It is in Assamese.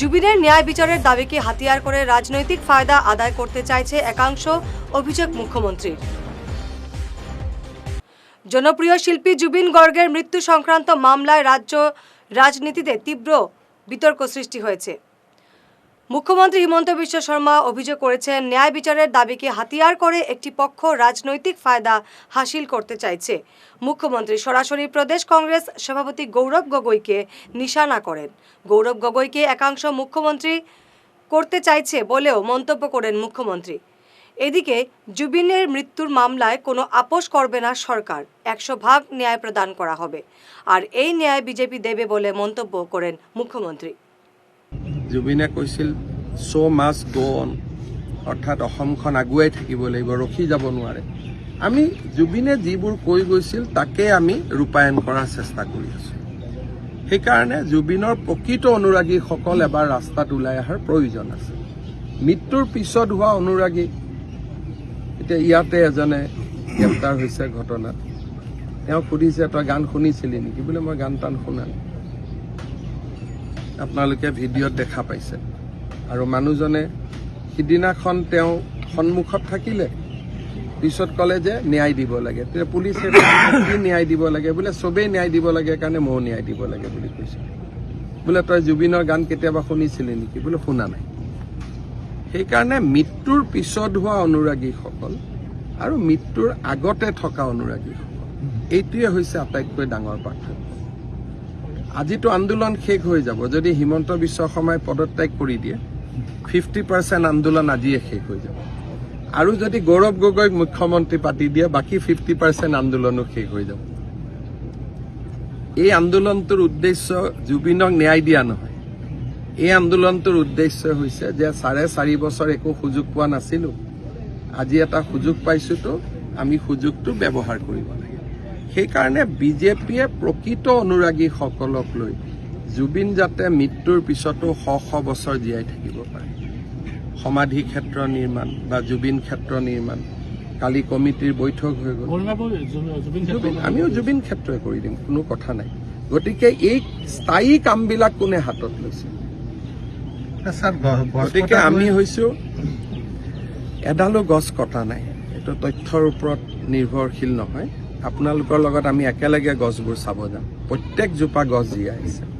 জুবিনের ন্যায় বিচারের দাবিকে হাতিয়ার করে রাজনৈতিক ফায়দা আদায় করতে চাইছে একাংশ অভিযোগ মুখ্যমন্ত্রীর। জনপ্রিয় শিল্পী জুবিন গর্গের মৃত্যু সংক্রান্ত মামলায় রাজ্য রাজনীতিতে তীব্র বিতর্ক সৃষ্টি হয়েছে। মুখ্যমন্ত্রী হিমন্ত বিশ্ব শর্মা অভিযোগ করেছেন, ন্যায় বিচারের দাবিকে হাতিয়ার করে একটি পক্ষ রাজনৈতিক ফায়দা হাসিল করতে চাইছে। মুখ্যমন্ত্রী সরাসরি প্রদেশ কংগ্রেস সভাপতি গৌরব গগৈকে নিশানা করেন। গৌরব গগৈকে একাংশ মুখ্যমন্ত্রী করতে চাইছে বলেও মন্তব্য করেন মুখ্যমন্ত্রী। এদিকে, জুবিনের মৃত্যুর মামলায় কোনো আপোষ করবে না সরকার, একশো ভাগ ন্যায় প্রদান করা হবে। আর এই ন্যায় বিজেপি দেবে বলে মন্তব্য করেন মুখ্যমন্ত্রী। জুবিনে কৈছিল চ' মাছ গ' অন অৰ্থাৎ অসমখন আগুৱাই থাকিব লাগিব ৰখি যাব নোৱাৰে। আমি জুবিনে যিবোৰ কৈ গৈছিল তাকে আমি ৰূপায়ণ কৰাৰ চেষ্টা কৰি আছোঁ। সেইকাৰণে জুবিনৰ প্ৰকৃত অনুৰাগীসকল এবাৰ ৰাস্তাত ওলাই অহাৰ প্ৰয়োজন আছে। মৃত্যুৰ পিছত হোৱা অনুৰাগী এতিয়া ইয়াতে এজনে গ্ৰেপ্তাৰ হৈছে ঘটনাত। তেওঁক সুধিছে তই গান শুনিছিলি নেকি? বোলে মই গান টান শুনা নাই। আপোনালোকে ভিডিঅ'ত দেখা পাইছে। আৰু মানুহজনে সিদিনাখন তেওঁ সন্মুখত থাকিলে পিছত ক'লে যে ন্যায় দিব লাগে। তেতিয়া পুলিচে কি ন্যায় দিব লাগে? বোলে চবেই ন্যায় দিব লাগে কাৰণে ময়ো ন্যায় দিব লাগে বুলি কৈছে। বোলে তই জুবিনৰ গান কেতিয়াবা শুনিছিলি নেকি? বোলে শুনা নাই। সেইকাৰণে মৃত্যুৰ পিছত হোৱা অনুৰাগীসকল আৰু মৃত্যুৰ আগতে থকা অনুৰাগীসকল এইটোৱে হৈছে আটাইতকৈ ডাঙৰ পাৰ্থক্য। আজিতো আন্দোলন শেষ হৈ যাব। যদি হিমন্ত বিশ্ব শৰ্মাই পদত্যাগ কৰি দিয়ে ফিফটি পাৰ্চেণ্ট আন্দোলন আজিয়ে শেষ হৈ যাব। আৰু যদি গৌৰৱ গগৈক মুখ্যমন্ত্ৰী পাতি দিয়ে, বাকী ফিফটি পাৰ্চেণ্ট আন্দোলনো শেষ হৈ যাব। এই আন্দোলনটোৰ উদ্দেশ্য জুবিনক ন্যায় দিয়া নহয়। এই আন্দোলনটোৰ উদ্দেশ্য হৈছে যে চাৰে চাৰি বছৰ একো সুযোগ পোৱা নাছিলোঁ। আজি এটা সুযোগ পাইছোতো, আমি সুযোগটো ব্যৱহাৰ কৰিব লাগে। সেইকাৰণে বিজেপিয়ে প্ৰকৃত অনুৰাগীসকলক লৈ জুবিন যাতে মৃত্যুৰ পিছতো শ শ বছৰ জীয়াই থাকিব পাৰে। সমাধি ক্ষেত্ৰ নিৰ্মাণ বা জুবিন ক্ষেত্ৰ নিৰ্মাণ কালি কমিটিৰ বৈঠক হৈ গ'ল। আমিও জুবিন ক্ষেত্ৰই কৰি দিম কোনো কথা নাই। গতিকে এই স্থায়ী কামবিলাক কোনে হাতত লৈছে? গতিকে আমি হৈছো এডালো গছ কটা নাই। এইটো তথ্যৰ ওপৰত নিৰ্ভৰশীল নহয়। আপোনালোকৰ লগত আমি একেলগে গছবোৰ চাব যাম। প্ৰত্যেকজোপা গছ জীয়াই আছে।